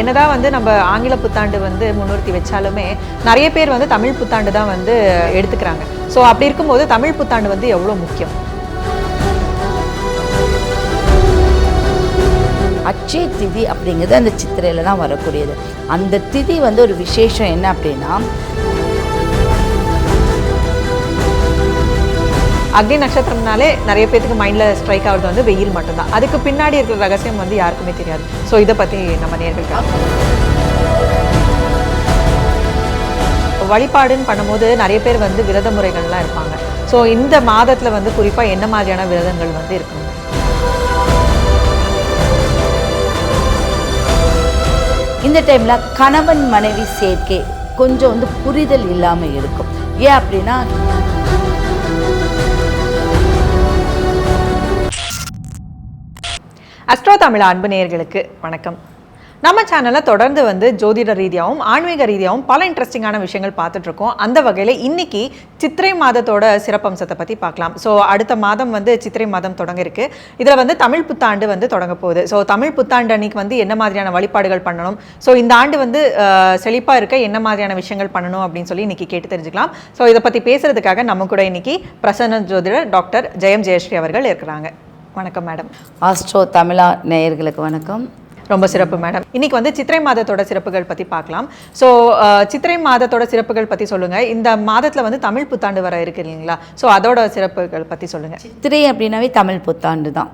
என்னதான் வந்து நம்ம ஆங்கில புத்தாண்டு வந்து முன்னிறுத்தி வச்சாலுமே நிறைய பேர் வந்து தமிழ் புத்தாண்டு தான் வந்து எடுத்துக்கிறாங்க. ஸோ அப்படி இருக்கும்போது தமிழ் புத்தாண்டு வந்து எவ்வளோ முக்கியம்? அச்சய திதி அப்படிங்கிறது அந்த சித்திரையில் தான் வரக்கூடியது. அந்த திதி வந்து ஒரு விசேஷம் என்ன அப்படின்னா அக்னி நட்சத்திரம்னாலே நிறைய பேத்துக்கு மைண்டில் ஸ்ட்ரைக் ஆகிறது வந்து வெயில் மட்டும்தான். அதுக்கு பின்னாடி இருக்கிற ரகசியம் வந்து யாருக்குமே தெரியாது. ஸோ இதை பற்றி நம்ம நேர்களுக்கு வழிபாடுன்னு பண்ணும்போது நிறைய பேர் வந்து விரத முறைகள்லாம் இருப்பாங்க. ஸோ இந்த மாதத்தில் வந்து குறிப்பாக என்ன மாதிரியான விரதங்கள் வந்து இருக்குங்க இந்த டைமில் கணவன் மனைவி சேர்க்கை கொஞ்சம் வந்து புரிதல் இல்லாமல் இருக்கும். ஏன் அப்படின்னா அஸ்ட்ரோ தமிழ் அன்பு நேயர்களுக்கு வணக்கம். நம்ம சேனலில் தொடர்ந்து வந்து ஜோதிட ரீதியாகவும் ஆன்மீக ரீதியாகவும் பல இன்ட்ரெஸ்டிங்கான விஷயங்கள் பார்த்துட்ருக்கோம். அந்த வகையில் இன்றைக்கி சித்திரை மாதத்தோட சிறப்பம்சத்தை பற்றி பார்க்கலாம். ஸோ அடுத்த மாதம் வந்து சித்திரை மாதம் தொடங்க இருக்கு. இதில் வந்து தமிழ் புத்தாண்டு வந்து தொடங்க போகுது. ஸோ தமிழ் புத்தாண்டு அன்னைக்கு வந்து என்ன மாதிரியான வழிபாடுகள் பண்ணணும்? ஸோ இந்த ஆண்டு வந்து செழிப்பாக இருக்க என்ன மாதிரியான விஷயங்கள் பண்ணணும் அப்படின்னு சொல்லி இன்னைக்கு கேட்டு தெரிஞ்சுக்கலாம். ஸோ இதை பற்றி பேசுகிறதுக்காக நம்ம கூட இன்னைக்கு பிரசன்ன ஜோதிடர் டாக்டர் ஜெயம் ஜெயஸ்ரீ அவர்கள் இருக்கிறாங்க. வணக்கம் மேடம். ஆஸ்ட்ரோ தமிழா நேயர்களுக்கு வணக்கம். ரொம்ப சிறப்பு மேடம். இன்னைக்கு வந்து சித்திரை மாதத்தோட சிறப்புகள் பத்தி பார்க்கலாம். ஸோ சித்திரை மாதத்தோட சிறப்புகள் பத்தி சொல்லுங்க. இந்த மாதத்துல வந்து தமிழ் புத்தாண்டு வர இருக்கு இல்லைங்களா? ஸோ அதோட சிறப்புகள் பத்தி சொல்லுங்க. சித்திரை அப்படின்னாவே தமிழ் புத்தாண்டு தான்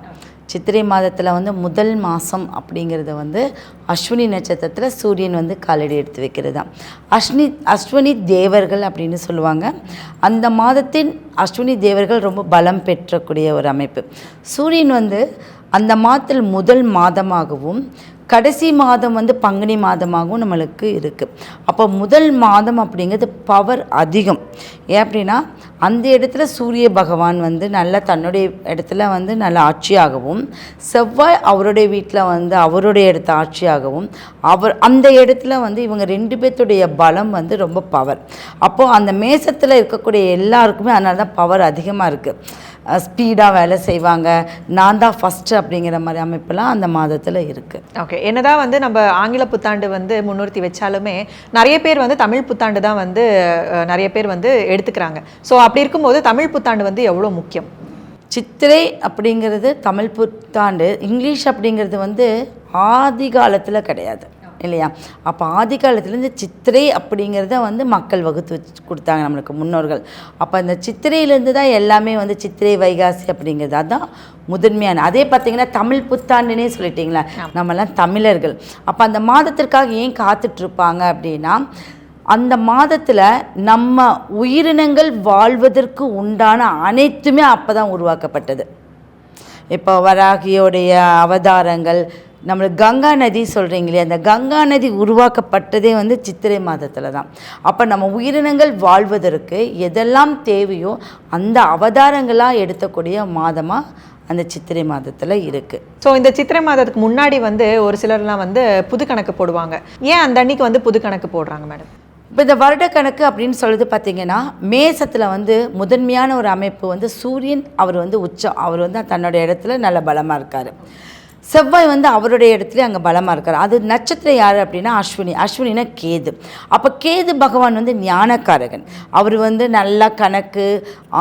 சித்திரை மாதத்தில் வந்து முதல் மாதம் அப்படிங்கிறது வந்து அஸ்வினி நட்சத்திரத்தில் சூரியன் வந்து காலடி எடுத்து வைக்கிறது தான். அஸ்வினி அஸ்வினி தேவர்கள் அப்படின்னு சொல்லுவாங்க. அந்த மாதத்தின் அஸ்வினி தேவர்கள் ரொம்ப பலம் பெற்றக்கூடிய ஒரு அமைப்பு. சூரியன் வந்து அந்த மாதத்தில் முதல் மாதமாகவும் கடைசி மாதம் வந்து பங்குனி மாதமாகவும் நம்மளுக்கு இருக்குது அப்போ முதல் மாதம் அப்படிங்கிறது பவர் அதிகம். ஏன் அப்படின்னா அந்த இடத்துல சூரிய பகவான் வந்து நல்லா தன்னுடைய இடத்துல வந்து நல்ல ஆட்சியாகவும் செவ்வாய் அவருடைய வீட்டில் வந்து அவருடைய இடத்த ஆட்சியாகவும் அவர் அந்த இடத்துல வந்து இவங்க ரெண்டு பேர்த்துடைய பலம் வந்து ரொம்ப பவர் அப்போது அந்த மேசத்தில் இருக்கக்கூடிய எல்லாருக்குமே அதனால தான் பவர் அதிகமாக இருக்குது ஸ்பீடாக வேலை செய்வாங்க. நான் தான் ஃபஸ்ட்டு அப்படிங்கிற மாதிரி அமைப்பெல்லாம் அந்த மாதத்தில் இருக்குது ஓகே என்னதான் வந்து நம்ம ஆங்கில புத்தாண்டு வந்து முன்னிறுத்தி வச்சாலுமே நிறைய பேர் வந்து தமிழ் புத்தாண்டு தான் வந்து நிறைய பேர் வந்து எடுத்துக்கிறாங்க. ஸோ அப்படி இருக்கும்போது தமிழ் புத்தாண்டு வந்து எவ்வளோ முக்கியம்? சித்திரை அப்படிங்கிறது தமிழ் புத்தாண்டு இங்கிலீஷ் அப்படிங்கிறது வந்து ஆதி காலத்தில் கிடையாது. இல்லையா? அப்போ ஆதி காலத்துலேருந்து சித்திரை அப்படிங்கிறத வந்து மக்கள் வகுத்து வச்சு கொடுத்தாங்க நம்மளுக்கு முன்னோர்கள். அப்போ இந்த சித்திரையிலேருந்து தான் எல்லாமே வந்து சித்திரை வைகாசி அப்படிங்கிறது. அதான் முதன்மையான. அதே பார்த்தீங்கன்னா தமிழ் புத்தாண்டுனே சொல்லிட்டீங்களா நம்மலாம் தமிழர்கள். அப்போ அந்த மாதத்திற்காக ஏன் காத்துட்ருப்பாங்க அப்படின்னா அந்த மாதத்தில் நம்ம உயிரினங்கள் வாழ்வதற்கு உண்டான அனைத்துமே அப்போ தான் உருவாக்கப்பட்டது. இப்போ வராகியோடைய அவதாரங்கள் நம்மளுக்கு கங்கா நதி சொல்கிறீங்களே அந்த கங்கா நதி உருவாக்கப்பட்டதே வந்து சித்திரை மாதத்தில் தான். அப்போ நம்ம உயிரினங்கள் வாழ்வதற்கு எதெல்லாம் தேவையோ அந்த அவதாரங்களாக எடுத்தக்கூடிய மாதமாக அந்த சித்திரை மாதத்தில் இருக்குது ஸோ இந்த சித்திரை மாதத்துக்கு முன்னாடி வந்து ஒரு சிலர்லாம் வந்து புது கணக்கு போடுவாங்க. ஏன் அந்த அன்னைக்கு வந்து புது கணக்கு போடுறாங்க மேடம்? இப்போ இந்த வருடக்கணக்கு அப்படின்னு சொல்லுது பார்த்தீங்கன்னா மேசத்தில் வந்து முதன்மையான ஒரு அமைப்பு வந்து சூரியன் அவர் வந்து உச்சம் அவர் வந்து தன்னோட இடத்துல நல்ல பலமாக இருக்கார். செவ்வாய் வந்து அவருடைய இடத்துல அங்கே பலமாக இருக்கார். அது நட்சத்திரம் யார் அப்படின்னா அஸ்வினி. அஸ்வினினா கேது. அப்போ கேது பகவான் வந்து ஞானக்காரகன். அவர் வந்து நல்லா கணக்கு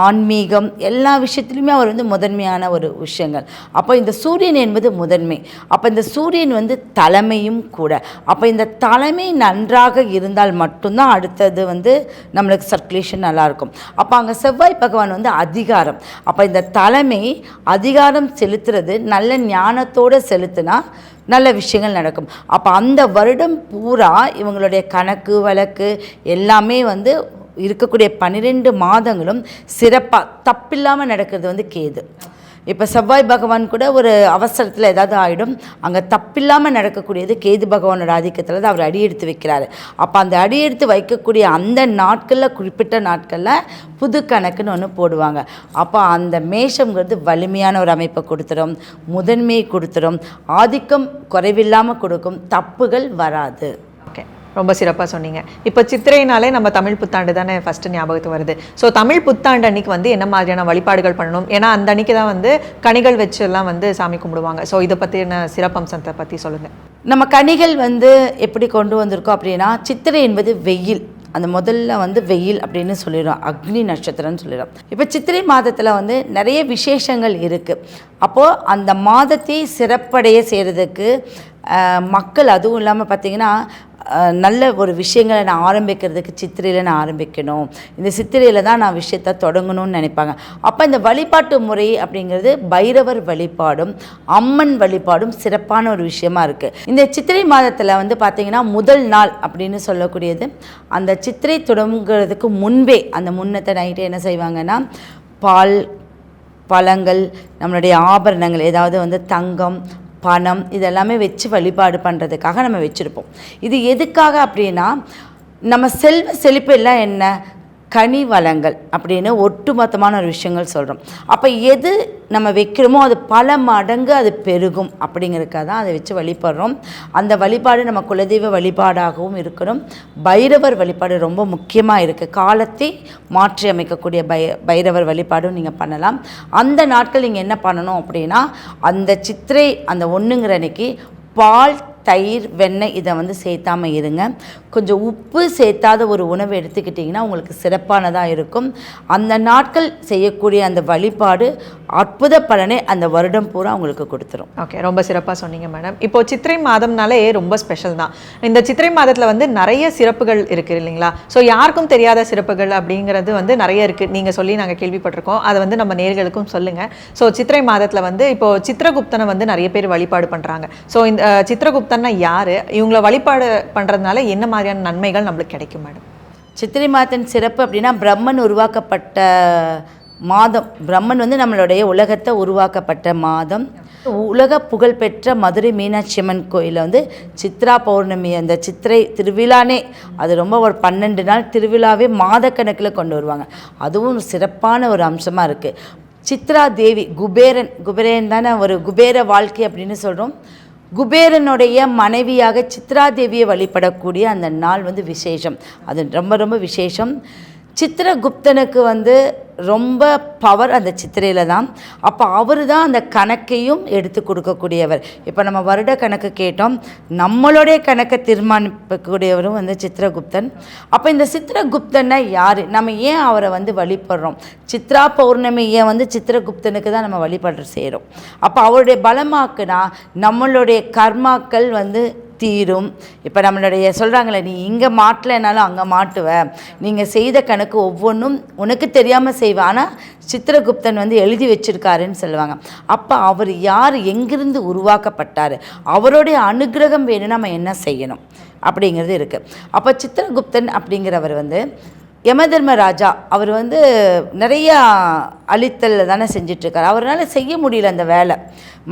ஆன்மீகம் எல்லா விஷயத்துலையுமே அவர் வந்து முதன்மையான ஒரு விஷயங்கள். அப்போ இந்த சூரியன் என்பது முதன்மை. அப்போ இந்த சூரியன் வந்து தலைமையும் கூட. அப்போ இந்த தலைமை நன்றாக இருந்தால் மட்டும்தான் அடுத்தது வந்து நம்மளுக்கு சர்க்குலேஷன் நல்லாயிருக்கும். அப்போ அங்கே செவ்வாய் பகவான் வந்து அதிகாரம். அப்போ இந்த தலைமை அதிகாரம் செலுத்துறது நல்ல ஞானத்தோடு செலுத்தினா நல்ல விஷயங்கள் நடக்கும். அப்போ அந்த வருடம் பூரா இவங்களுடைய கணக்கு வழக்கு எல்லாமே வந்து இருக்கக்கூடிய பன்னிரெண்டு மாதங்களும் சிறப்பாக தப்பில்லாமல் நடக்கிறது வந்து கேது. இப்போ செவ்வாய் பகவான் கூட ஒரு அவசரத்தில் ஏதாவது ஆகிடும் அங்கே தப்பில்லாமல் நடக்கக்கூடியது கேது பகவானோட ஆதிக்கத்தில் தான் அவர் அடி எடுத்து வைக்கிறாரு. அப்போ அந்த அடி எடுத்து வைக்கக்கூடிய அந்த நாட்களில் குறிப்பிட்ட நாட்களில் புது கணக்குன்னு ஒன்று போடுவாங்க. அப்போ அந்த மேஷங்கிறது வலிமையான ஒரு அமைப்பை கொடுத்துரும் முதன்மையை கொடுத்துரும். ஆதிக்கம் குறைவில்லாமல் கொடுக்கும் தப்புகள் வராது. ஓகே ரொம்ப சிறப்பாக சொன்னீங்க. இப்போ சித்திரைனாலே நம்ம தமிழ் புத்தாண்டு தானே ஃபஸ்ட்டு ஞாபகத்துக்கு வருது. ஸோ தமிழ் புத்தாண்டு அன்னைக்கு வந்து என்ன மாதிரியான வழிபாடுகள் பண்ணணும்? ஏன்னா அந்த அன்னைக்கு தான் வந்து கனிகள் வச்சு எல்லாம் வந்து சாமி கும்பிடுவாங்க. ஸோ இதை பற்றின சிறப்பம்சத்தை பற்றி சொல்லுங்கள் நம்ம கனிகள் வந்து எப்படி கொண்டு வந்திருக்கோம் அப்படின்னா சித்திரை என்பது வெயில். அந்த முதல்ல வந்து வெயில் அப்படின்னு சொல்லிடும் அக்னி நட்சத்திரம்னு சொல்லிடும் இப்போ சித்திரை மாதத்தில் வந்து நிறைய விசேஷங்கள் இருக்குது அப்போது அந்த மாதத்தை சிறப்படைய செய்கிறதுக்கு மக்கள் அதுவும் இல்லாமல் பார்த்திங்கன்னா நல்ல ஒரு விஷயங்களை நான் ஆரம்பிக்கிறதுக்கு சித்திரையில் நான் ஆரம்பிக்கணும். இந்த சித்திரையில் தான் நான் விஷயத்தை தொடங்கணும்னு நினைப்பாங்க. அப்போ இந்த வழிபாட்டு முறை அப்படிங்கிறது பைரவர் வழிபாடும் அம்மன் வழிபாடும் சிறப்பான ஒரு விஷயமா இருக்குது இந்த சித்திரை மாதத்தில் வந்து பார்த்திங்கன்னா முதல் நாள் அப்படின்னு சொல்லக்கூடியது. அந்த சித்திரை தொடங்குறதுக்கு முன்பே அந்த முன்னத்தை நைட்டு என்ன செய்வாங்கன்னா பால் பழங்கள் நம்மளுடைய ஆபரணங்கள் ஏதாவது வந்து தங்கம் பணம் இதெல்லாமே வச்சு வழிபாடு பண்ணுறதுக்காக நம்ம வச்சுருப்போம். இது எதுக்காக அப்படின்னா நம்ம செல்வ செழிப்பு எல்லாம் என்ன? கனி வளங்கள் அப்படின்னு ஒட்டுமொத்தமான ஒரு விஷயங்கள் சொல்கிறோம் அப்போ எது நம்ம வைக்கிறோமோ அது பல மடங்கு அது பெருகும் அப்படிங்கிறதுக்காக தான் அதை வச்சு வழிபடுறோம். அந்த வழிபாடு நம்ம குலதெய்வ வழிபாடாகவும் இருக்கணும். பைரவர் வழிபாடு ரொம்ப முக்கியமாக இருக்குது காலத்தை மாற்றி அமைக்கக்கூடிய பை பைரவர் வழிபாடும் நீங்கள் பண்ணலாம். அந்த நாட்கள் நீங்கள் என்ன பண்ணணும் அப்படின்னா அந்த சித்திரை அந்த ஒன்றுங்கிற அன்னைக்கு பால் தயிர் வெண்ணெய் இதை வந்து சேர்த்தாம இருங்க. கொஞ்சம் உப்பு சேர்த்தாத ஒரு உணவு எடுத்துக்கிட்டிங்கன்னா உங்களுக்கு சிறப்பானதாக இருக்கும். அந்த நாட்கள் செய்யக்கூடிய அந்த வழிபாடு அற்புத பலனை அந்த வருடம் பூரா உங்களுக்கு கொடுத்துரும். ஓகே ரொம்ப சிறப்பாக சொன்னீங்க மேடம் இப்போ சித்திரை மாதம்னாலே ரொம்ப ஸ்பெஷல் தான். இந்த சித்திரை மாதத்தில் வந்து நிறைய சிறப்புகள் இருக்குது இல்லைங்களா? ஸோ யாருக்கும் தெரியாத சிறப்புகள் அப்படிங்கிறது வந்து நிறைய இருக்குது நீங்கள் சொல்லி நாங்கள் கேள்விப்பட்டிருக்கோம். அதை வந்து நம்ம நேர்களுக்கும் சொல்லுங்கள் ஸோ சித்திரை மாதத்தில் வந்து இப்போ சித்திரகுப்தனை வந்து நிறைய பேர் வழிபாடு பண்ணுறாங்க ஸோ இந்த சித்திரகுப்தன்னா யார்? இவங்கள வழிபாடு பண்ணுறதுனால என்ன மாதிரியான நன்மைகள் நம்மளுக்கு கிடைக்கும் மேடம் சித்திரை மாதத்தின் சிறப்பு அப்படின்னா பிரம்மன் உருவாக்கப்பட்ட மாதம். பிரம்மன் வந்து நம்மளுடைய உலகத்தை உருவாக்கப்பட்ட மாதம். உலக புகழ்பெற்ற மதுரை மீனாட்சி அம்மன் கோயிலில் வந்து சித்ரா பௌர்ணமி அந்த சித்திரை திருவிழானே அது ரொம்ப ஒரு பன்னெண்டு நாள் திருவிழாவே மாதக்கணக்கில் கொண்டு வருவாங்க. அதுவும் சிறப்பான ஒரு அம்சமாக இருக்குது சித்ரா தேவி குபேரன் குபேரன் தானே ஒரு குபேர வாழ்க்கை அப்படின்னு சொல்கிறோம் குபேரனுடைய மனைவியாக சித்ரா தேவியை வழிபடக்கூடிய அந்த நாள் வந்து விசேஷம். அது ரொம்ப ரொம்ப விசேஷம். சித்திரகுப்தனுக்கு வந்து ரொம்ப பவர் அந்த சித்திரையில் தான். அப்போ அவர் தான் அந்த கணக்கையும் எடுத்து கொடுக்கக்கூடியவர். இப்போ நம்ம வருட கணக்கு கேட்டோம். நம்மளுடைய கணக்கை தீர்மானிக்கக்கூடியவரும் வந்து சித்திரகுப்தன். அப்போ இந்த சித்திரகுப்தனை யார்? நம்ம ஏன் அவரை வந்து வழிபடுறோம்? சித்ரா பௌர்ணமி ஏன் வந்து சித்திரகுப்தனுக்கு தான் நம்ம வழிபடுற செய்கிறோம் அப்போ அவருடைய பலமாக்குனா நம்மளுடைய கர்மாக்கள் வந்து தீரும். இப்போ நம்மளுடைய சொல்கிறாங்களே நீ இங்கே மாட்டலைனாலும் அங்கே மாட்டுவ. நீங்கள் செய்த கணக்கு ஒவ்வொன்றும் உனக்கு தெரியாமல் செய்வ. ஆனால் சித்திரகுப்தன் வந்து எழுதி வச்சிருக்காருன்னு சொல்லுவாங்க. அப்போ அவர் யார் எங்கிருந்து உருவாக்கப்பட்டார்? அவருடைய அனுகிரகம் வேணும்னு நம்ம என்ன செய்யணும்? அப்படிங்கிறது இருக்குது அப்போ சித்திரகுப்தன் அப்படிங்கிறவர் வந்து யமதர்மராஜா அவர் வந்து நிறையா அழித்தல் தானே செஞ்சிட்ருக்கார். அவரால் செய்ய முடியல அந்த வேலை.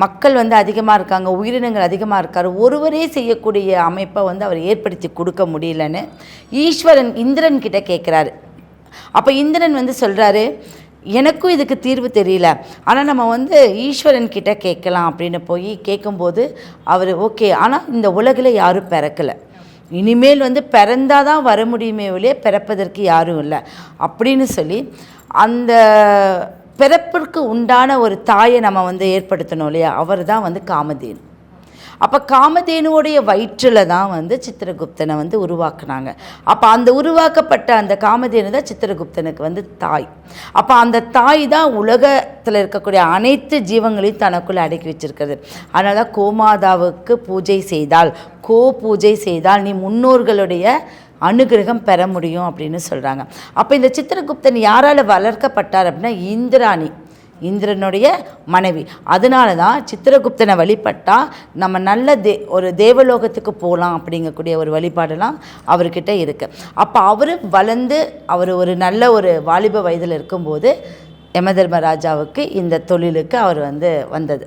மக்கள் வந்து அதிகமாக இருக்காங்க உயிரினங்கள் அதிகமாக இருக்கார். ஒருவரே செய்யக்கூடிய அமைப்பை வந்து அவர் ஏற்படுத்தி கொடுக்க முடியலன்னு ஈஸ்வரன் இந்திரன் கிட்ட கேட்குறாரு அப்போ இந்திரன் வந்து சொல்கிறாரு எனக்கும் இதுக்கு தீர்வு தெரியல. ஆனால் நம்ம வந்து ஈஸ்வரன் கிட்ட கேட்கலாம் அப்படின்னு போய் கேட்கும்போது அவர் ஓகே. ஆனால் இந்த உலகில் யாரும் பிறக்கலை. இனிமேல் வந்து பிறந்தால் தான் வர முடியுமே ஒழிய பிறப்பதற்கு யாரும் இல்லை. அப்படின்னு சொல்லி அந்த பிறப்பிற்கு உண்டான ஒரு தாயை நம்ம வந்து ஏற்படுத்தணும் இல்லையா? அவர் தான் வந்து காமதேனு. அப்போ காமதேனுவோடைய வயிற்றில் தான் வந்து சித்திரகுப்தனை வந்து உருவாக்குனாங்க. அப்போ அந்த உருவாக்கப்பட்ட அந்த காமதேனு தான் சித்திரகுப்தனுக்கு வந்து தாய். அப்போ அந்த தாய் தான் உலகத்தில் இருக்கக்கூடிய அனைத்து ஜீவங்களையும் தனக்குள்ளே அடக்கி வச்சிருக்கிறது. அதனால தான் கோமாதாவுக்கு பூஜை செய்தால் கோ பூஜை செய்தால் நீ முன்னோர்களுடைய அனுகிரகம் பெற முடியும் அப்படின்னு சொல்கிறாங்க அப்போ இந்த சித்திரகுப்தன் யாரால் வளர்க்கப்பட்டார் அப்படின்னா இந்திராணி. இந்திரனுடைய மனைவி. அதனால தான் சித்திரகுப்தனை வழிபட்டால் நம்ம நல்ல தே ஒரு தேவலோகத்துக்கு போகலாம் அப்படிங்கக்கூடிய ஒரு வழிபாடெல்லாம் அவர்கிட்ட இருக்குது அப்போ அவர் வளர்ந்து அவர் ஒரு நல்ல ஒரு வாலிப வயதில் இருக்கும்போது யமதர்மராஜாவுக்கு இந்த தொழிலுக்கு அவர் வந்து வந்தது.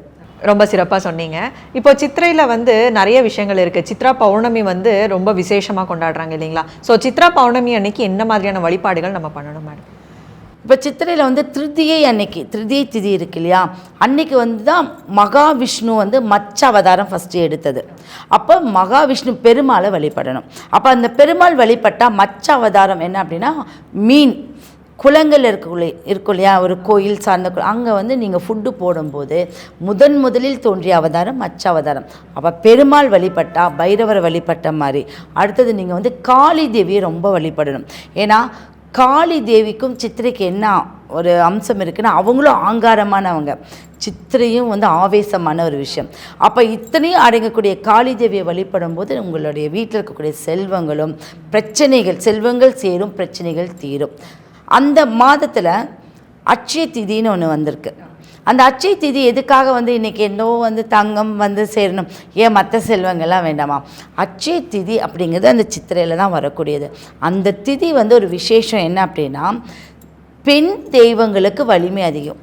ரொம்ப சிறப்பாக சொன்னீங்க. இப்போ சித்திரையில் வந்து நிறைய விஷயங்கள் இருக்குது சித்ரா பௌர்ணமி வந்து ரொம்ப விசேஷமாக கொண்டாடுறாங்க இல்லைங்களா? ஸோ சித்ரா பௌர்ணமி அன்னைக்கு என்ன மாதிரியான வழிபாடுகள் நம்ம பண்ணணும் மேடம் இப்போ சித்திரையில் வந்து திருதியை அன்னைக்கு திருதியை திதி இருக்கு இல்லையா? அன்னைக்கு வந்து தான் மகாவிஷ்ணு வந்து மச்ச அவதாரம் ஃபஸ்ட்டு எடுத்தது. அப்போ மகாவிஷ்ணு பெருமாளை வழிபடணும். அப்போ அந்த பெருமாள் வழிபட்டால் மச்ச அவதாரம் என்ன அப்படின்னா மீன் குளங்கள் இருக்குள்ளே இருக்கும் இல்லையா? ஒரு கோயில் சார்ந்த அங்கே வந்து நீங்கள் ஃபுட்டு போடும்போது முதன் முதலில் தோன்றிய அவதாரம் மச்ச அவதாரம். அப்போ பெருமாள் வழிபட்டா பைரவரை வழிபட்ட மாதிரி. அடுத்தது நீங்கள் வந்து காளி தேவியை ரொம்ப வழிபடணும். ஏன்னா காளி தேவிக்கும் சித்திரைக்கு என்ன ஒரு அம்சம் இருக்குன்னா அவங்களும் ஆங்காரமானவங்க. சித்திரையும் வந்து ஆவேசமான ஒரு விஷயம். அப்போ இத்தனையும் அடங்கக்கூடிய காளி தேவியை வழிபடும் போது உங்களுடைய வீட்டில் இருக்கக்கூடிய செல்வங்களும் பிரச்சனைகள் செல்வங்கள் சேரும் பிரச்சனைகள் தீரும். அந்த மாதத்தில் அட்சய திதின்னு ஒன்று வந்திருக்கு. அந்த அச்சை திதி எதுக்காக வந்து இன்றைக்கி என்னவோ வந்து தங்கம் வந்து சேரணும்? ஏன் மற்ற செல்வங்கள்லாம் வேண்டாமா? அச்சை திதி அப்படிங்கிறது அந்த சித்திரையில் தான் வரக்கூடியது. அந்த திதி வந்து ஒரு விசேஷம் என்ன அப்படின்னா பெண் தெய்வங்களுக்கு வலிமை அதிகம்.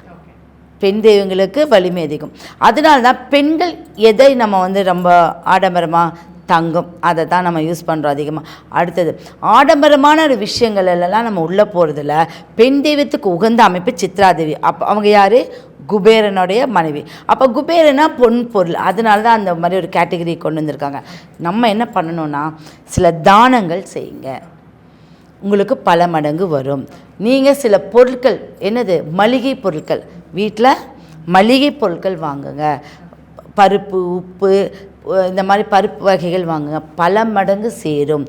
பெண் தெய்வங்களுக்கு வலிமை அதிகம். அதனால தான் பெண்கள் எதை நம்ம வந்து ரொம்ப ஆடம்பரமாக தங்கம் அதை தான் நம்ம யூஸ் பண்ணுறோம் அதிகமாக அடுத்தது ஆடம்பரமான ஒரு விஷயங்கள் எல்லாம் நம்ம உள்ளே போகிறதுல பெண் தெய்வத்துக்கு உகந்த அமைப்பு சித்ராதேவி அப்போ அவங்க யார்? குபேரனுடைய மனைவி. அப்போ குபேரனா பொன் பொருள். அதனால தான் அந்த மாதிரி ஒரு கேட்டகரி கொண்டு வந்திருக்காங்க. நம்ம என்ன பண்ணணும்னா சில தானங்கள் செய்யுங்க. உங்களுக்கு பல மடங்கு வரும். நீங்கள் சில பொருட்கள் என்னது? மளிகை பொருட்கள். வீட்டில் மளிகை பொருட்கள் வாங்குங்க. பருப்பு உப்பு இந்த மாதிரி பருப்பு வகைகள் வாங்குங்க பல மடங்கு சேரும்.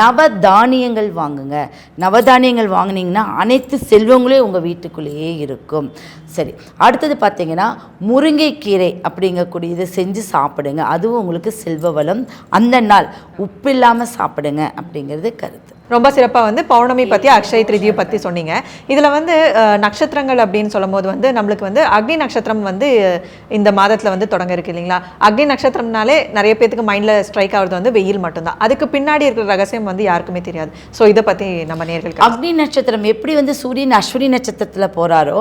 நவதானியங்கள் வாங்குங்க. நவதானியங்கள் வாங்கினீங்கன்னா அனைத்து செல்வங்களே உங்கள் வீட்டுக்குள்ளேயே இருக்கும். சரி அடுத்தது பார்த்தீங்கன்னா முருங்கைக்கீரை அப்படிங்கக்கூடிய இதை செஞ்சு சாப்பிடுங்க. அதுவும் உங்களுக்கு செல்வ வளம். அந்த நாள் உப்பு இல்லாமல் சாப்பிடுங்க அப்படிங்கிறது கருத்து. ரொம்ப சிறப்பாக வந்து பௌர்ணமி பற்றி அக்ஷய திருதியை பற்றி சொன்னீங்க. இதில் வந்து நட்சத்திரங்கள் அப்படின்னு சொல்லும்போது வந்து நம்மளுக்கு வந்து அக்னி நட்சத்திரம் வந்து இந்த மாதத்தில் வந்து தொடங்க இருக்கு இல்லைங்களா? அக்னி நட்சத்திரம்னாலே நிறைய பேத்துக்கு மைண்டில் ஸ்ட்ரைக் ஆகுறது வந்து வெயில் மட்டும்தான். அதுக்கு பின்னாடி இருக்கிற ரகசியம் வந்து யாருக்குமே தெரியாது. ஸோ இதை பற்றி நம்ம நேர்களுக்கு அக்னி நட்சத்திரம் எப்படி வந்து சூரியன் அஸ்வினி நட்சத்திரத்தில் போகிறாரோ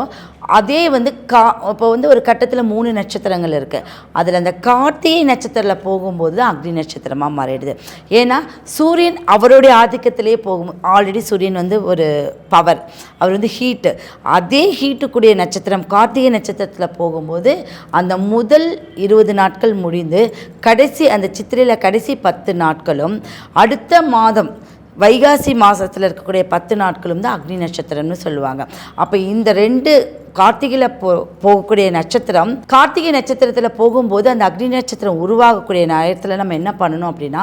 அதே வந்து கா இப்போ வந்து ஒரு கட்டத்தில் மூணு நட்சத்திரங்கள் இருக்குது அதில் அந்த கார்த்திகை நட்சத்திரத்தில் போகும்போது தான் அக்னி நட்சத்திரமாக மாறிடுது. ஏன்னா சூரியன் அவருடைய ஆதிக்கத்திலே போகும். ஆல்ரெடி சூரியன் வந்து ஒரு பவர் அவர் வந்து ஹீட்டு அதே ஹீட்டுக்கூடிய நட்சத்திரம் கார்த்திகை நட்சத்திரத்தில் போகும்போது அந்த முதல் இருபது நாட்கள் முடிந்து கடைசி அந்த சித்திரையில் கடைசி பத்து நாட்களும் அடுத்த மாதம் வைகாசி மாதத்தில் இருக்கக்கூடிய பத்து நாட்களும் தான் அக்னி நட்சத்திரம்னு சொல்லுவாங்க. அப்போ இந்த ரெண்டு கார்த்திகையில் போ போகக்கூடிய நட்சத்திரம் கார்த்திகை நட்சத்திரத்தில் போகும்போது அந்த அக்னி நட்சத்திரம் உருவாகக்கூடிய நேரத்தில் நம்ம என்ன பண்ணணும் அப்படின்னா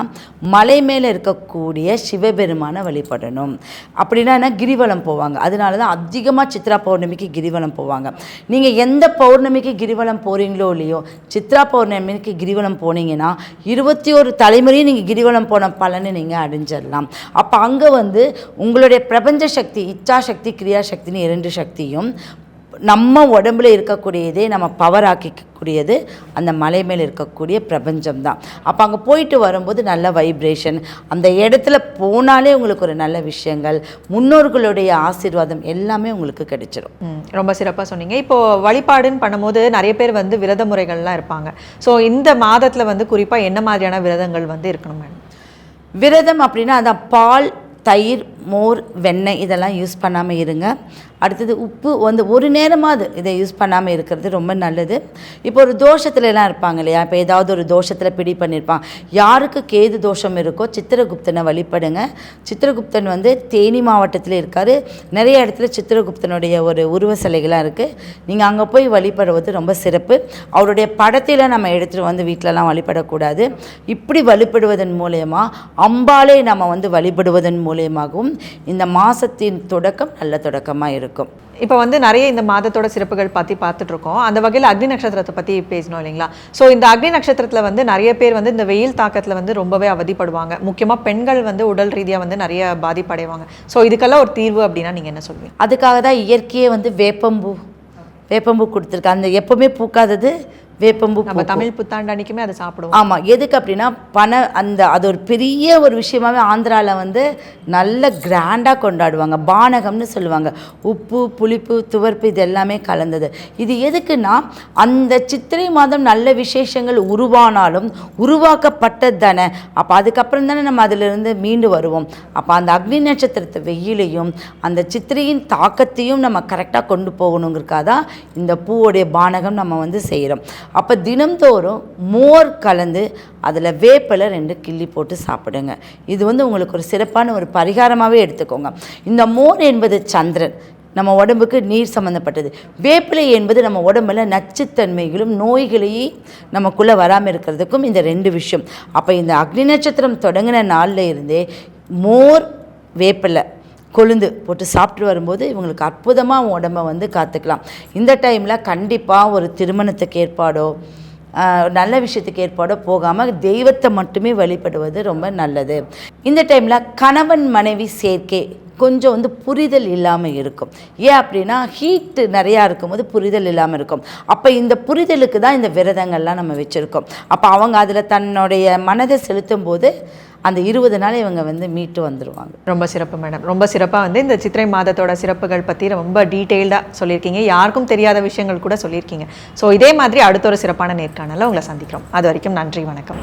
மலை மேலே இருக்கக்கூடிய சிவபெருமானை வழிபடணும். அப்படின்னா என்ன? கிரிவலம் போவாங்க. அதனால தான் அதிகமாக சித்ரா பௌர்ணமிக்கு கிரிவலம் போவாங்க. நீங்கள் எந்த பௌர்ணமிக்கு கிரிவலம் போகிறீங்களோ இல்லையோ சித்ரா பௌர்ணமிக்கு கிரிவலம் போனீங்கன்னா இருபத்தி ஒரு தலைமுறையும் நீங்கள் கிரிவலம் போன பலனை நீங்கள் அடைஞ்சிடலாம். அப்போ அங்கே வந்து உங்களுடைய பிரபஞ்ச சக்தி இச்சா சக்தி கிரியா சக்தின்னு இரண்டு சக்தியும் நம்ம உடம்புல இருக்கக்கூடியதே நம்ம பவர் ஆக்கிக்கக்கூடியது அந்த மலை மேல் இருக்கக்கூடிய பிரபஞ்சம் தான் அப்போ அங்கே போயிட்டு வரும்போது நல்ல வைப்ரேஷன் அந்த இடத்துல போனாலே உங்களுக்கு ஒரு நல்ல விஷயங்கள் முன்னோர்களுடைய ஆசீர்வாதம் எல்லாமே உங்களுக்கு கிடைச்சிரும். ம், ரொம்ப சிறப்பாக சொன்னீங்க. இப்போ வழிபாடுன்னு பண்ணும்போது நிறைய பேர் வந்து விரத முறைகள்லாம் இருப்பாங்க. ஸோ இந்த மாதத்தில் வந்து குறிப்பாக என்ன மாதிரியான விரதங்கள் வந்து இருக்கணும் மேடம் விரதம் அப்படின்னா அதான் பால் தயிர் மோர் வெண்ணெய் இதெல்லாம் யூஸ் பண்ணாமல் இருங்க. அடுத்தது உப்பு வந்து ஒரு நேரமாவது இதை யூஸ் பண்ணாமல் இருக்கிறது ரொம்ப நல்லது. இப்போ ஒரு தோஷத்துலலாம் இருப்பாங்க இல்லையா? இப்போ ஏதாவது ஒரு தோஷத்தில் பிடி பண்ணியிருப்பான் யாருக்கு கேது தோஷம் இருக்கோ சித்திரகுப்தனை வழிபடுங்க. சித்திரகுப்தன் வந்து தேனி மாவட்டத்தில் இருக்கார். நிறைய இடத்துல சித்திரகுப்தனுடைய ஒரு உருவ சிலைகள்லாம் இருக்குது நீங்கள் அங்கே போய் வழிபடுவது ரொம்ப சிறப்பு. அவருடைய படத்தில் நம்ம எடுத்துகிட்டு வந்து வீட்டிலலாம் வழிபடக்கூடாது. இப்படி வழிபடுவதன் மூலயமா அம்பாலே நம்ம வந்து வழிபடுவதன் மூலயமாகவும் இந்த மாதத்தின் தொடக்கம் நல்ல தொடக்கமாக இருக்கும். இப்போ வந்து நிறைய இந்த மாதத்தோட சிறப்புகள் பற்றி பார்த்துட்டு இருக்கோம் அந்த வகையில் அக்னி நட்சத்திரத்தை பற்றி பேசணும் இல்லைங்களா? ஸோ இந்த அக்னி நட்சத்திரத்தில் வந்து நிறைய பேர் வந்து இந்த வெயில் தாக்கத்தில் வந்து ரொம்பவே அவதிப்படுவாங்க. முக்கியமாக பெண்கள் வந்து உடல் ரீதியாக வந்து நிறைய பாதிப்படைவாங்க. ஸோ இதுக்கெல்லாம் ஒரு தீர்வு அப்படின்னா நீங்கள் என்ன சொல்வீங்க? அதுக்காக தான் இயற்கையே வந்து வேப்பம்பூ வேப்பம்பூ கொடுத்துருக்கு. அந்த எப்பவுமே பூக்காதது வேப்பம்பூ நம்ம தமிழ் புத்தாண்டு அன்னைக்குமே அதை சாப்பிடுவோம். ஆமாம் எதுக்கு அப்படின்னா பண அந்த அது ஒரு பெரிய ஒரு விஷயமாவே ஆந்திராவில் வந்து நல்ல கிராண்டாக கொண்டாடுவாங்க. பானகம்னு சொல்லுவாங்க. உப்பு புளிப்பு துவர்ப்பு இது எல்லாமே கலந்தது. இது எதுக்குன்னா அந்த சித்திரை மாதம் நல்ல விசேஷங்கள் உருவானாலும் உருவாக்கப்பட்டது தானே அப்போ அதுக்கப்புறம் தானே நம்ம அதிலிருந்து மீண்டு வருவோம். அப்போ அந்த அக்னி நட்சத்திரத்தை வெயிலையும் அந்த சித்திரையின் தாக்கத்தையும் நம்ம கரெக்டாக கொண்டு போகணுங்கிறக்காக தான் இந்த பூவோடைய பானகம் நம்ம வந்து செய்கிறோம் அப்போ தினம்தோறும் மோர் கலந்து அதில் வேப்பிலை ரெண்டு கிள்ளி போட்டு சாப்பிடுங்க. இது வந்து உங்களுக்கு ஒரு சிறப்பான ஒரு பரிகாரமாகவே எடுத்துக்கோங்க. இந்த மோர் என்பது சந்திரன். நம்ம உடம்புக்கு நீர் சம்மந்தப்பட்டது வேப்பிலை என்பது நம்ம உடம்புல நச்சுத்தன்மைகளும் நோய்களையும் நமக்குள்ளே வராமல் இருக்கிறதுக்கும் இந்த ரெண்டு விஷயம். அப்போ இந்த அக்னி நட்சத்திரம் தொடங்கின நாளில் இருந்தே மோர் வேப்பிலை கொழுந்து போட்டு சாப்பிட்டு வரும்போது இவங்களுக்கு அற்புதமாக உடம்பை வந்து காத்துக்கலாம். இந்த டைமில் கண்டிப்பாக ஒரு திருமணத்துக்கு ஏற்பாடோ நல்ல விஷயத்துக்கு ஏற்பாடோ போகாமல் தெய்வத்தை மட்டுமே வழிபடுவது ரொம்ப நல்லது. இந்த டைமில் கணவன் மனைவி சேர்க்கை கொஞ்சம் வந்து புரிதல் இல்லாமல் இருக்கும். ஏன் அப்படின்னா ஹீட்டு நிறையா இருக்கும்போது புரிதல் இல்லாமல் இருக்கும். அப்போ இந்த புரிதலுக்கு தான் இந்த விரதங்கள்லாம் நம்ம வச்சுருக்கோம். அப்போ அவங்க அதில் தன்னுடைய மனதை செலுத்தும் போது அந்த இருபது நாள் இவங்க வந்து மீட்டு வந்துடுவாங்க ரொம்ப சிறப்பு மேடம் ரொம்ப சிறப்பாக வந்து இந்த சித்திரை மாதத்தோட சிறப்புகள் பற்றி ரொம்ப டீட்டெயில்டாக சொல்லியிருக்கீங்க. யாருக்கும் தெரியாத விஷயங்கள் கூட சொல்லியிருக்கீங்க. ஸோ இதே மாதிரி அடுத்த ஒரு சிறப்பான நேர்காணலில் உங்களை சந்திக்கிறோம். அது வரைக்கும் நன்றி வணக்கம்.